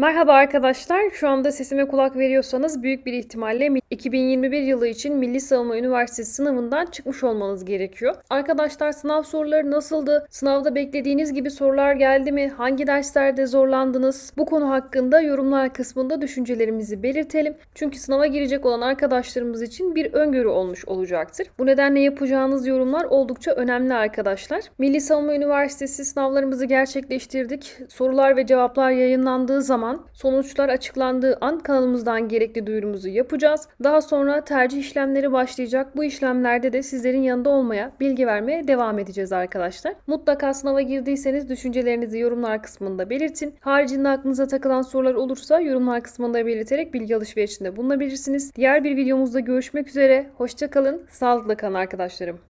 Merhaba arkadaşlar. Şu anda sesime kulak veriyorsanız büyük bir ihtimalle 2021 yılı için Milli Savunma Üniversitesi sınavından çıkmış olmanız gerekiyor. Arkadaşlar sınav soruları nasıldı? Sınavda beklediğiniz gibi sorular geldi mi? Hangi derslerde zorlandınız? Bu konu hakkında yorumlar kısmında düşüncelerimizi belirtelim. Çünkü sınava girecek olan arkadaşlarımız için bir öngörü olmuş olacaktır. Bu nedenle yapacağınız yorumlar oldukça önemli arkadaşlar. Milli Savunma Üniversitesi sınavlarımızı gerçekleştirdik. Sorular ve cevaplar yayınlandığı zaman sonuçlar açıklandığı an kanalımızdan gerekli duyurumuzu yapacağız. Daha sonra tercih işlemleri başlayacak. Bu işlemlerde de sizlerin yanında olmaya, bilgi vermeye devam edeceğiz arkadaşlar. Mutlaka sınava girdiyseniz düşüncelerinizi yorumlar kısmında belirtin. Haricinde aklınıza takılan sorular olursa yorumlar kısmında belirterek bilgi alışverişinde bulunabilirsiniz. Diğer bir videomuzda görüşmek üzere. Hoşçakalın, sağlıkla kalın arkadaşlarım.